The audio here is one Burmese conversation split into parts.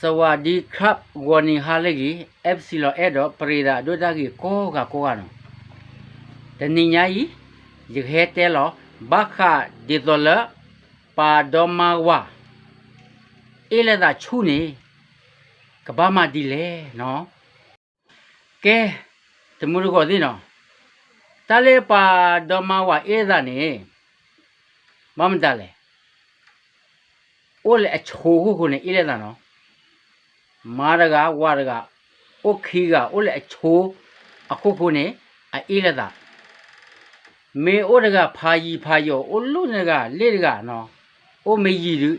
สวัสดีครับวันนี้ฮาเลกีเอฟซีโลเอดอปรีดาดูดากีโกกะโกกะนแต่นี่ไงยิเฮเตลอบัคาดิโตเลปาดอมาวาเอเลดาชูนี่กะบามาดีเลเนาะแกตมุรุกอดิเนาะตาเลปาดอมาวาเอดานี่မမတလဲအိုလေအချိုးခုခုနဲ့အေးလက်တာနော် မာရကဝါရကအိုခီကအိုလေအချိုးအခုခုနဲ့အေးလက်တာမေအိုတကဖာကြီးဖာယောအိုလူနကလေတကနော်အိုမေကြီးလူ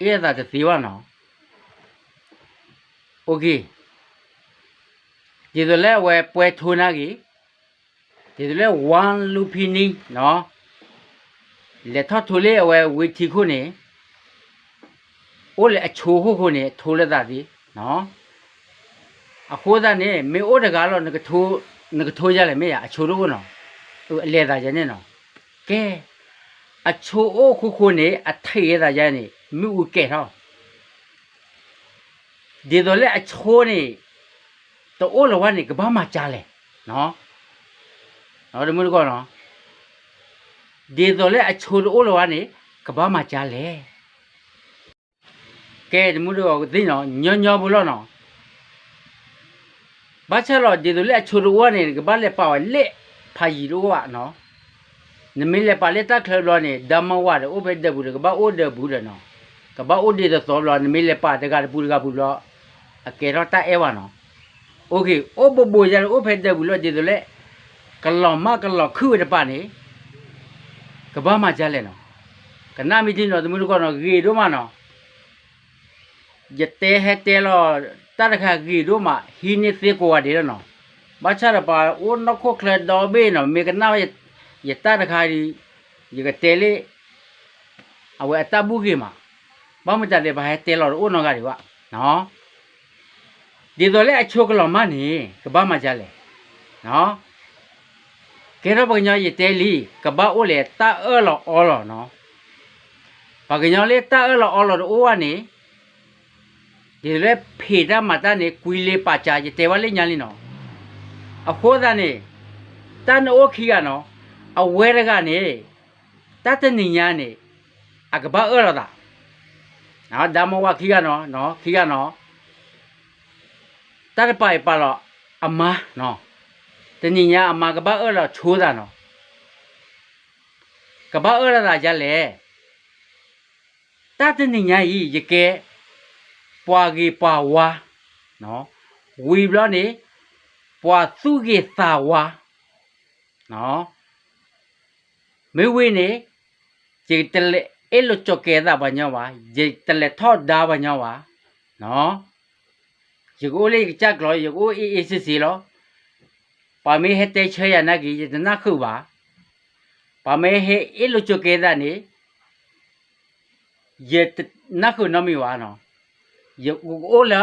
အေးလက်တာတသေးဝနော်โอเคဒီလိုလဲဝဲပွဲထိုးနာကြီးဒီလိုလဲ1လူဖီနီနော် လက်ထထိုးလေအဝဲဝီတီခုနေအိုလေအချိုးခုခုနေထိုးလက်တာဒီ နော်အခိုးသားနေမေအိုတကားတော့ငကထိုးငကထိုးကြလေမေရအချိုးလို့ကောနော်သူအလဲတာကြနေနော်ကဲအချိုးအိုခုခုနေအထိရတာကြနေမြူကဲတော့ဒီတော့လေအချိုးနေတော့အိုလဝနေကဘာမှကြားလေနော်နော်ဒီမျိုးကောနော်ဒီတော့လေအချိုးလို့လောကနေကဘာမှကြားလေ ကဲဒီမှုတော့သိနော်ညောညောဘူးလို့နော်ဘာချလို့ဒီတော့လေအချိုးလို့ကနေကဘာလေပါဝလက်ဖာကြီးလို့ကနော်နမီလေပါလက်တက်ခလလို့နေဓမ္မဝရဥပဒေဘူးကဘာအိုဒဘူးတယ်နော်ကဘာအိုဒီတော့လို့နမီလေပါတကဘူးကဘူးလို့အကဲတော့တအဲဝနော်โอเคโอบโบยาโอเพดဘူးလို့ဒီတော့လေကလောင်မ ကလောင်ခုရပါနေကဘာမှကြားလဲနော်ကနာမီတင်းတော့သမီးတို့ကတော့ဂေတို့မှနော်ယတဲဟဲတဲလောတရခဂေတို့မှဟီနေသေးကိုရတယ်နော်ဘာချရပါအိုနခုခလက်တော်ဘေးနော်မေကနာယတရခါဒီယကတဲလေအဝဲအတဘူးကေမှာဘာမှကြတယ်ဘာဟဲတဲလောအိုနော်ကတွေကနော်ဒီတော့လေအချိုကလောမနေကဘာမှကြားလဲနော်ကဲတော့ပညာရတဲလီကဘာအိုလေတာအော်လောအော်လောနော်ပကညာလေတာအော်လောအော်လောအိုဝနေ ဒီလေဖေတာမတာနေကွီလေပါချာရတဲဝလေးညာလီနော်အဖိုးသားနေတန်အိုခီကနော်အဝဲရကနေတတ်တနေညာနေအကဘာအော်လောတာနော်ဒါမဝခီကနော်နော်ခီကနော်တတ်ပိုင်ပါလောအမနော်တညညာအမကဘာအဲ့တော့ချိုးတာနော်ကဘာအဲ့ဒါကြလေတတညညာဤရကဲ ပွာကေပွာဝါနော်ဝီဘလနေပွာသူကေသာဝါနော်မေဝေနေကျေတလေအဲ့လိုချောကေတာဘာညာဝါကျေတလေထော့ဒါဘာညာဝါနော်ယကိုလေးကြက်လို့ယကိုအေးအေးစစ်စီလို့ပါမေဟတဲ့ချေရနာကြီးတနာခုပါပါမေဟေအလိုချကေဒနေယေနာခုနမီဝါနော် ယေအိုလာ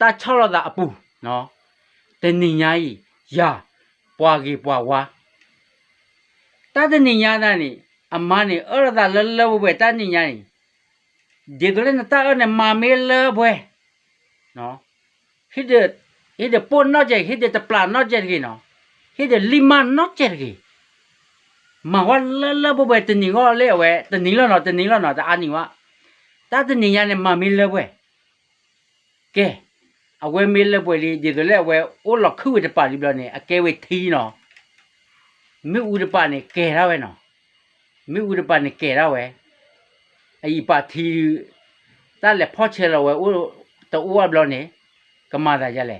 တာချောရတာအပူနော်တနိညာကြီးယာပွာကြီးပွာဝါတတနိညာနာနေအမနေအရတာလလဘပဲတနိညာနေဒီကလေးနတာအနေမာမေလဘွဲနော်ဟိဒ hide pon no je hide te plan no je gi no hide lima no je gi ma wa la la bo be te ni go le we te ni lo no te ni lo no ta ani wa ta te ni ya ne ma mi le we ke a we mi le we li di de le we o lo khu de pa li blo ne a ke we thi no mi u de pa ne ke ra we no mi u de pa ne ke ra we ai pa thi ta le pho che lo we o to o wa blo ne ကမာတာကြလဲ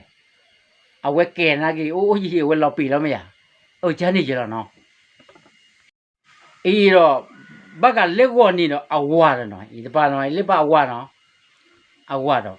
အဝဲကဲနာကြီးအိုးကြီးဝဲလောက်ပြီလို့မရအိုချမ်းနေကြတော့နော်အေးတော့ဘက်ကလက်ဝနေတော့အဝါတော့နော်ဒီပါတော့လက်ပါအဝါနော်အဝါတော့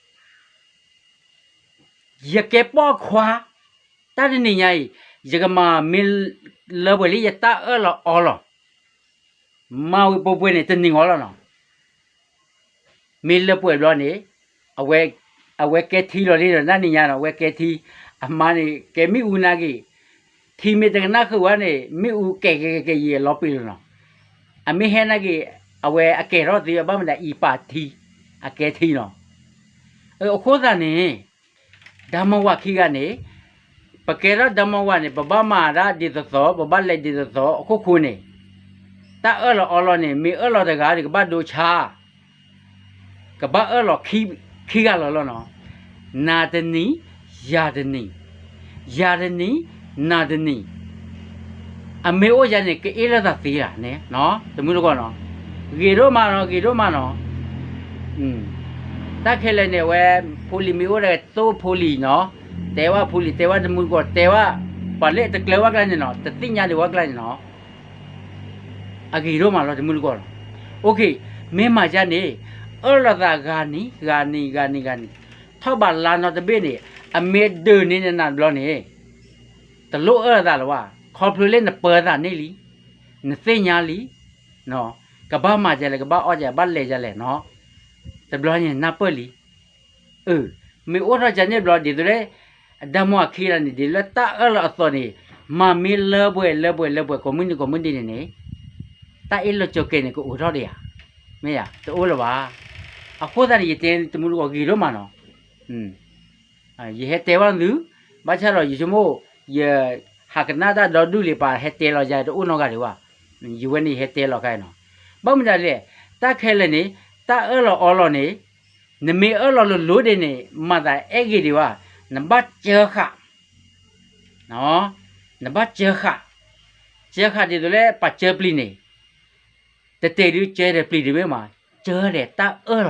ထော့တာပညောပါယကိုလေးယကကြကလောယကိုလေးတာချောလောတာပူနော်တက်ခဲလေးနေယကတုဆုံတတ်တဲ့ညယကဲပွားကေပွားဝါရကဲပေါ်ခွာတာတနေညာရကမာမီလဘလီယတာအလောအော်လောမာဝပပွေးနေတနေငောလောနော်မီလပွဲလောနေအဝဲအဝဲကဲထီလောလေးတော့နာနေညာတော့ဝဲကဲထီအမနီကဲမီဦးနာကြီးထီမီတကနာခွာနေမီဦးကဲကဲကဲရေလောပီလောနော်အမေဟဲနာကြီးအဝဲအကဲတော့ဒီဘာမလဲဤပါထီအကဲထီနော်အဲအခုသာနေ ဓမ္မဝခိကနေပကေရဓမ္မဝနေပပမာရဒီသောပပလက်ဒီသောအခုခုနေတာအဲ့လောအော်လောနေမေအဲ့လောတကားဒီကပတ်ဒိုချာကပတ်အဲ့လောခိခိကလောလောနော်နာတနီယာတနီယာတနီနာတနီအမေအိုရနေကေအေးလာသာသေးတာနဲနော်သမီးတို့ကောနော်ဂေတို့မနော်ဂေတို့မနော်อืม တက်ခဲလဲနေဝဲဖိုလီမီအိုရဲတိုးဖိုလီနော်တဲဝဖိုလီတဲဝတမှုကောတဲဝပါလေတကလဝကလည်းနော်တတိညာတွေဝကလည်းနော်အဂေတို့မနော်သမီးတို့ကောနော်โอเคမင်းမကြနေအော်လာသာဂာနီဂာနီဂာနီဂာနီထောက်ပါလာနော်တပိနေအမေဒုနေနေနာလောနေတလို့အဲ့ဒါလဝခေါ်ဖလိုလေးနပဒါနေလီနသိညာလီနော်ကဘာမကြလေကဘာအောကြဘာလေကြလေနော် တဘလညနပလီเออမေဩရကြနေဘလဒီတဲ့ဒမွာခီရနေဒီလတာအလအသောနေမမီလဘွေလဘွေလဘွေကွန်မြူနီကွန်မြူနီနေနေတာအလချိုကေနေကိုဥရောရမေရတိုးလပါအခုတည်းရတဲ့တမှုကိုဂီရောမနော်อืมอ่ายเฮเตวันดูบัชะรอยิชโมยဟာကနာဒါဒေါ်ဒူလီပါဟက်တဲလောကြတဲ့ဦးနောကတွေဝယူဝနေဟက်တဲလောခိုင်းနော်ဘာမှမလဲတတ်ခဲလဲနေ တအဲ့လောအော်လောနေနမေအဲ့လောလို့လို့တယ်နေမတာအဲ့ကြီးတွေဝနံပါတ်ကျခနော်နံပါတ်ကျခကျခဒီတို့လဲပတ်ကျပလီနေတတဲဒီကျဲတဲ့ပလီတွေမှာကျဲတဲ့တအဲ့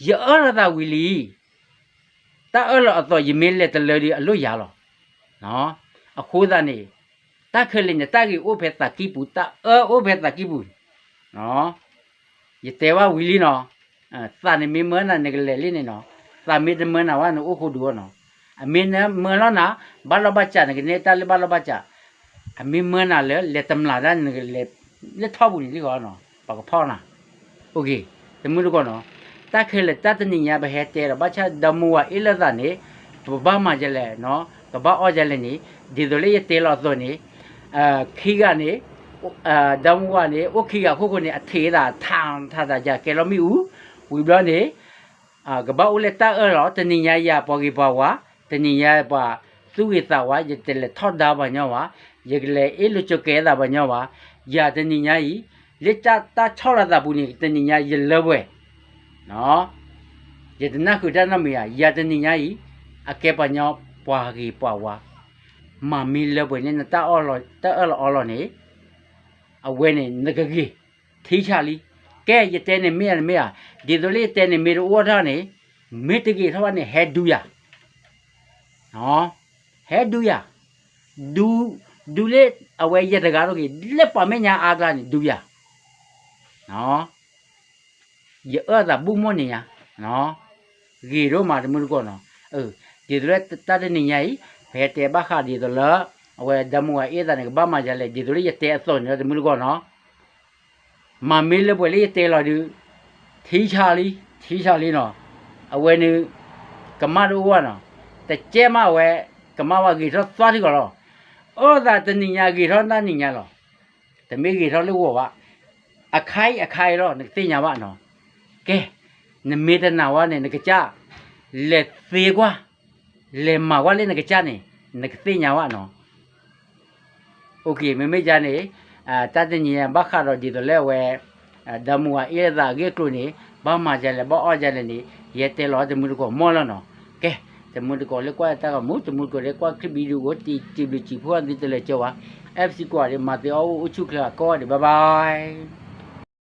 လောနော်ကျခတဲ့တအဲ့လောကျဲမေခေခဲလောတကြီးနော်မေလောခဲဒီအလုံးမကလည်းလို့နကကြားလို့မရယဘီတော့ဝီလီယမေခဲလာလူလို့ကကြားတော့နော်ယအော်ရတာဝီလီတာအော်လောအတော့ယမေလက်တလေဒီအလို့ရလောနော်အခိုးသားနေတခဲလင်းတာကြီးအိုဖက်တာကိပူတာအောအိုဖက်တာကိပူနော်ယတေဝဝီလီနော်အဲသာနေမေမနာနေကလေးလေးနေနော်သာမေတမနာဝနော်အခုဒူနော် အမင်းနမလနာဘာလဘချာနေနေတာလေဘာလဘချာအမင်းမနာလေလက်တမလာဒန်နေလေလက်ထောက်ဘူးလေကောနော်ဘာကဖောင်းနာโอเคတမှုကောနော် တာခဲလက်တတနိညာဘဟဲတဲရဘာချဒမူဝအီလဒနီဘာမကြလဲနော်ကဘာအော်ကြလဲနီဒီဒိုလေးတဲလောသွနီအာခီကနေအာဒမူဝနေအိုခီကခုခုနေအသေးတာထန်ထတာကြကဲလို့မီဦးဝီဘလနေအာကဘာဦးလက်တာအော်လောတနိညာရပေါ်ကြီးပေါ်ဝါတနိညာပါသူဝေသဝါယတလေထော့တာပါညောဝါယကလေအေလူချကဲတာပါညောဝါယာတနိညာဤလက်တာတာချောရတာဘူးနေတနိညာရလဘွဲ့ နော်ယတနာခုတနမယယာတနိညာဤအကေပညောပွားကြီးပွားဝါမမီလဘွဲနေတာအော်လောတာအော်လောအော်လောနေအဝဲနေငကကြီးထီချလီကဲယတဲနေမေရမေရဒီဒလေးတဲနေမေရဝါထားနေမေတကြီးထားနေဟဲဒူယာနော်ဟဲဒူယာဒူဒူလေအဝဲရတကားတော့ကြီးလက်ပါမညာအားကနေဒူယာနော် ရအဲ့ဒါဘူးမနေညာနော်ဂီရောမာတမှုကောနော်เออဒီတို့တတ်တဲ့နေညာကြီးဘယ်တဲဘခါဒီတော့လာအဝဲဒမွာအေးတဲ့ကဘာမှကြလဲဒီတို့ရတဲအစောနေတမှုကောနော်မမေးလေပွဲလေးတဲလာဒီထီချာလီထီချာလီနော်အဝဲနေကမတို့ကနော်တကျဲမဝဲကမဝဂီတော့သွားတိကောလောဩဒါတနိညာဂီတော့တနိညာလောတမေဂီတော့လို့ဝအခိုင်အခိုင်တော့သိညာပါနော် ကဲနမေတနာဝနဲ့ငကြလက်သေးကွာလေမဝလည်းငကြနေငသိညာဝနော်โอเคမမေကြနေအာတတညီဘခါတော့ဒီတော့လဲဝဲဒမူဝအေးသာဂေကလုနေဘာမှကြလဲဘောအောကြလဲနေရဲတဲလောတမှုကိုမောလောနော်ကဲတမှုတကောလေကွာတာကမှုတမှုကိုလေကွာခရစ်ဗီဒီယိုကိုတီတီလူချီဖို့အန်ဒီတလေကျော်ပါ FC ကွာလေမတေအောအုချုခလာကောဒီဘိုင်ဘိုင်